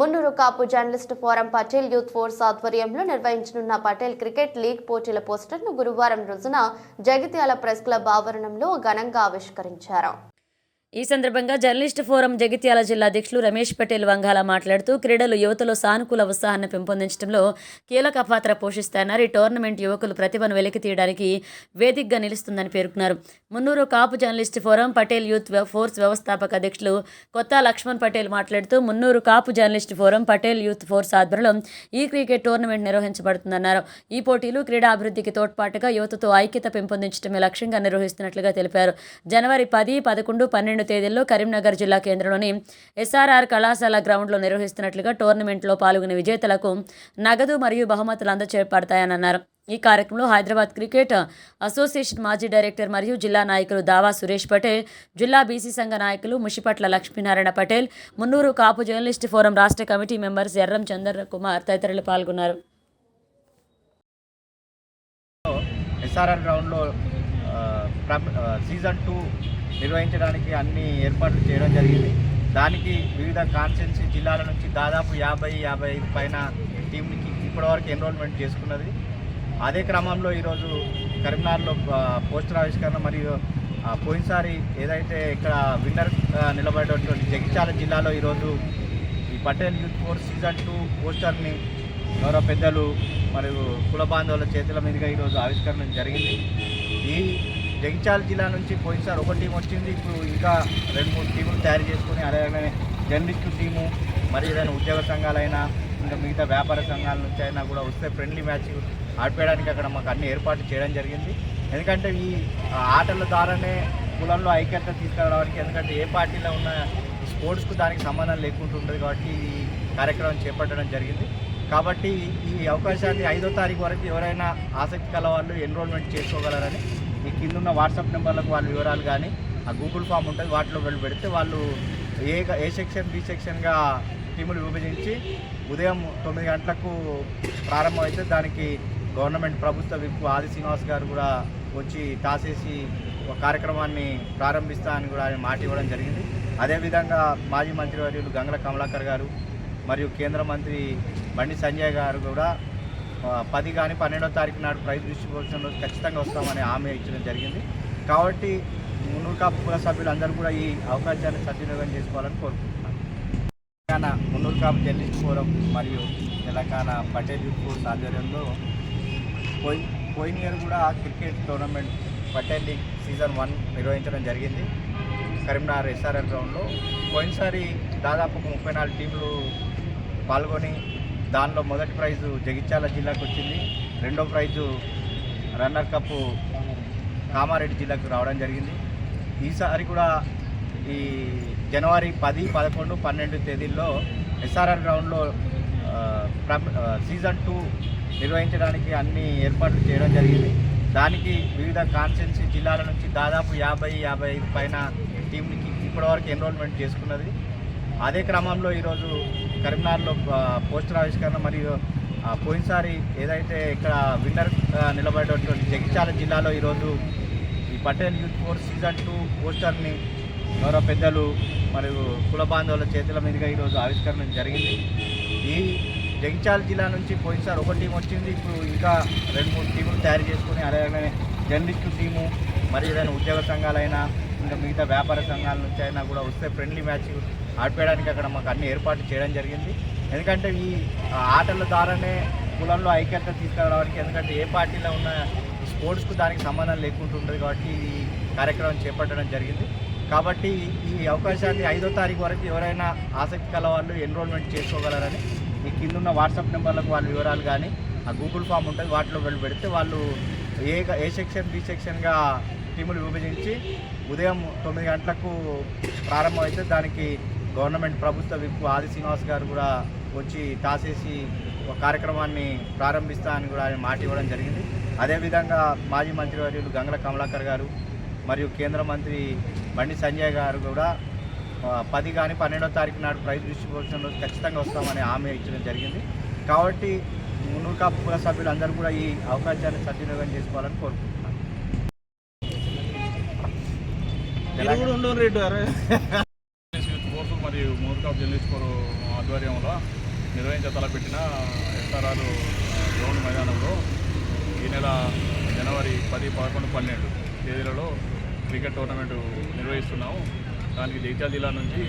Munnuru Kapu journalist forum Patel youth force ఆధ్వర్యంలో నిర్వహించనున్న Patel cricket league పోటీల పోస్టర్ను గురువారం రోజున జగిత్యాల ప్రెస్ క్లబ్ ఆవరణంలో ఘనంగా ఆవిష్కరించారు. ఈ సందర్భంగా జర్నలిస్ట్ ఫోరం జగిత్యాల జిల్లా అధ్యక్షులు రమేష్ పటేల్ వంగాల మాట్లాడుతూ క్రీడలు యువతలో సానుకూల ఉత్సాహాన్ని పెంపొందించడంలో కీలక పాత్ర పోషిస్తాయన్నారు. ఈ టోర్నమెంట్ యువకులు ప్రతిభను వెలికి తీయడానికి వేదికగా నిలుస్తుందని పేర్కొన్నారు. Munnuru Kapu journalist forum Patel youth force వ్యవస్థాపక అధ్యక్షులు కొత్త లక్ష్మణ్ పటేల్ మాట్లాడుతూ Munnuru Kapu journalist forum Patel youth force ఆధ్వర్యంలో ఈ క్రికెట్ టోర్నమెంట్ నిర్వహించబడుతుందన్నారు. ఈ పోటీలు క్రీడా అభివృద్ధికి తోడ్పాటుగా యువతతో ఐక్యత పెంపొందించడమే లక్ష్యంగా నిర్వహిస్తున్నట్లుగా తెలిపారు. జనవరి పది పదకొండు పన్నెండు తేదీల్లో కరీంనగర్ జిల్లా కేంద్రంలోని ఎస్ఆర్ఆర్ కళాశాల గ్రౌండ్లో నిర్వహిస్తున్నట్లుగా టోర్నమెంట్లో పాల్గొనే విజేతలకు నగదు మరియు బహుమతులు అందజేయబడతాయని అన్నారు ఈ కార్యక్రమంలో హైదరాబాద్ క్రికెట్ అసోసియేషన్ మాజీ డైరెక్టర్ మరియు జిల్లా నాయకులు దావా సురేష్ పటేల్ జిల్లా బీసీ సంఘ నాయకులు ముషిపట్ల లక్ష్మీనారాయణ పటేల్ మున్నూరు కాపు జర్నలిస్ట్ ఫోరం రాష్ట్ర కమిటీ మెంబర్స్ ఎర్రం చంద్ర కుమార్ తదితరులు పాల్గొన్నారు. ఎస్ఆర్ఆర్ గ్రౌండ్లో సీజన్ టూ నిర్వహించడానికి అన్ని ఏర్పాట్లు చేయడం జరిగింది. దానికి వివిధ కాన్స్టిట్యున్సీ జిల్లాల నుంచి దాదాపు యాభై యాభై పైన టీంకి ఇప్పటివరకు ఎన్రోల్మెంట్ చేసుకున్నది. అదే క్రమంలో ఈరోజు కరీంనగర్లో పోస్టర్ ఆవిష్కరణ మరియు పోయినసారి ఏదైతే ఇక్కడ విన్నర్ నిలబడేటటువంటి జగిత్యాల జిల్లాలో ఈరోజు ఈ Patel youth force season two పోస్టర్ని గౌరవ పెద్దలు మరియు కుల బాంధవుల చేతుల మీదుగా ఈరోజు ఆవిష్కరణ జరిగింది. ఈ జగిత్యాల జిల్లా నుంచి పోయినసారి ఒక టీం వచ్చింది. ఇప్పుడు ఇంకా రెండు మూడు టీములు తయారు చేసుకుని అలాగే జర్నలిస్టు టీము మరి ఏదైనా ఉద్యోగ సంఘాలైనా ఇంకా మిగతా వ్యాపార సంఘాల నుంచి అయినా కూడా వస్తే ఫ్రెండ్లీ మ్యాచ్ ఆడిపోయడానికి అక్కడ మాకు అన్ని ఏర్పాట్లు చేయడం జరిగింది. ఎందుకంటే ఈ ఆటల ద్వారానే కులంలో ఐక్యత తీసుకురావడానికి ఎందుకంటే ఏ పార్టీలో ఉన్న స్పోర్ట్స్కు దానికి సంబంధం లేకుండా ఉంటుంది కాబట్టి ఈ కార్యక్రమం చేపట్టడం జరిగింది. కాబట్టి ఈ అవకాశాన్ని ఐదో తారీఖు వరకు ఎవరైనా ఆసక్తి కల వాళ్ళు ఎన్రోల్మెంట్ చేసుకోగలరని ఈ కింద ఉన్న వాట్సాప్ నెంబర్లకు వాళ్ళ వివరాలు కానీ ఆ గూగుల్ ఫామ్ ఉంటుంది వాటిలో వెళ్ళి పెడితే వాళ్ళు ఏ ఏ సెక్షన్ బి సెక్షన్గా టీములు విభజించి ఉదయం తొమ్మిది గంటలకు ప్రారంభమైతే దానికి గవర్నమెంట్ ప్రభుత్వ విప్ ఆది శ్రీనివాస్ గారు కూడా వచ్చి టాసేసి ఒక కార్యక్రమాన్ని ప్రారంభిస్తా అని కూడా ఆయన మాట ఇవ్వడం జరిగింది. అదేవిధంగా మాజీ మంత్రివర్యులు గంగల కమలాకర్ గారు మరియు కేంద్ర మంత్రి బండి సంజయ్ గారు కూడా పది కానీ పన్నెండో తారీఖు నాడు ప్రైజ్ డిస్ట్రిబ్యూషన్ ఖచ్చితంగా వస్తామని హామీ ఇచ్చడం జరిగింది. కాబట్టి మున్నూరు కుల సభ్యులు అందరూ కూడా ఈ అవకాశాన్ని సద్వినియోగం చేసుకోవాలని కోరుకుంటున్నాను తెలంగాణ మున్నూరు జర్నలిస్ట్ ఫోరం మరియు తెలంగాణ పటేల్ యూత్ ఫోర్స్ ఆధ్వర్యంలో పోయి పోయిన ఇయర్ కూడా cricket tournament Patel league season one నిర్వహించడం జరిగింది. కరీంనగర్ ఎస్ఆర్ఎల్ గ్రౌండ్లో పోయినసారి దాదాపు ఒక ముప్పై నాలుగు టీంలు పాల్గొని దానిలో మొదటి ప్రైజు జగిత్యాల జిల్లాకు వచ్చింది. రెండో ప్రైజు రన్నర్ కప్ కామారెడ్డి జిల్లాకు రావడం జరిగింది. ఈసారి కూడా ఈ జనవరి పది పదకొండు పన్నెండు తేదీల్లో ఎస్ఆర్ఆర్ గ్రౌండ్లో ప్ర- సీజన్ టూ నిర్వహించడానికి అన్ని ఏర్పాట్లు చేయడం జరిగింది. దానికి వివిధ కాన్స్టిట్యున్సీ జిల్లాల నుంచి దాదాపు యాభై యాభై ఐదు పైన టీంకి ఇప్పటివరకు ఎన్రోల్మెంట్ చేసుకున్నది. అదే క్రమంలో ఈరోజు కరీంనగర్లో పోస్టర్ ఆవిష్కరణ మరియు పోయినసారి ఏదైతే ఇక్కడ విన్నర్ ఆ, నిలబడేటువంటి జగిత్యాల జిల్లాలో ఈరోజు ఈ Patel youth force season two పోస్టర్ని గౌరవ పెద్దలు మరియు కుల బాంధవుల చేతుల మీదుగా ఈరోజు ఆవిష్కరణ జరిగింది. ఈ జగిత్యాల జిల్లా నుంచి పోయినసారి ఒక టీం వచ్చింది. ఇప్పుడు ఇంకా రెండు మూడు టీములు తయారు చేసుకుని అలాగే జర్నలిస్టు టీము మరి ఏదైనా ఉద్యోగ సంఘాలైనా ఇంకా మిగతా వ్యాపార సంఘాల నుంచి అయినా కూడా వస్తే ఫ్రెండ్లీ మ్యాచ్ ఆడిపోయడానికి అక్కడ మాకు అన్ని ఏర్పాట్లు చేయడం జరిగింది. ఎందుకంటే ఈ ఆటల ద్వారానే కులంలో ఐక్యత తీసుకురావడానికి ఎందుకంటే ఏ పార్టీలో ఉన్న స్పోర్ట్స్కు దానికి సంబంధం లేకుండా ఉంటుంది కాబట్టి ఈ కార్యక్రమం చేపట్టడం జరిగింది. కాబట్టి ఈ అవకాశాన్ని ఐదో తారీఖు వరకు ఎవరైనా ఆసక్తి కల వాళ్ళు ఎన్రోల్మెంట్ చేసుకోగలరని ఈ కింద ఉన్న వాట్సాప్ నెంబర్లకు వాళ్ళ వివరాలు కానీ ఆ గూగుల్ ఫామ్ ఉంటుంది వాటిలో వెళ్ళి పెడితే వాళ్ళు ఏ ఏ సెక్షన్ బి సెక్షన్గా టీములు విభజించి ఉదయం తొమ్మిది గంటలకు ప్రారంభమైతే దానికి గవర్నమెంట్ ప్రభుత్వ విప్ ఆది శ్రీనివాస్ గారు కూడా వచ్చి తాసేసి ఒక కార్యక్రమాన్ని ప్రారంభిస్తా అని కూడా ఆయన మాట ఇవ్వడం జరిగింది. అదేవిధంగా మాజీ మంత్రివర్యులు గంగల కమలాకర్ గారు మరియు కేంద్ర మంత్రి బండి సంజయ్ గారు కూడా పది కానీ పన్నెండో తారీఖు నాడు ప్రైజ్ డిస్ట్రిబ్యూషన్ రోజు ఖచ్చితంగా వస్తామని హామీ ఇచ్చడం జరిగింది. కాబట్టి మున్నూరు కాపు కుల సభ్యులు అందరూ కూడా ఈ అవకాశాన్ని సద్వినియోగం చేసుకోవాలని కోరుకుంటున్నాను. ఫోర్స్ మరియు ఆఫ్ జర్నలిస్ట్ ఆధ్వర్యంలో నిర్వహించ తలపెట్టిన ఎస్ఆర్ఆర్ గ్రౌండ్ మైదానంలో ఈ నెల జనవరి పది పదకొండు పన్నెండు తేదీలలో క్రికెట్ టోర్నమెంట్ నిర్వహిస్తున్నాము. దానికి జగిత్యాల జిల్లా నుంచి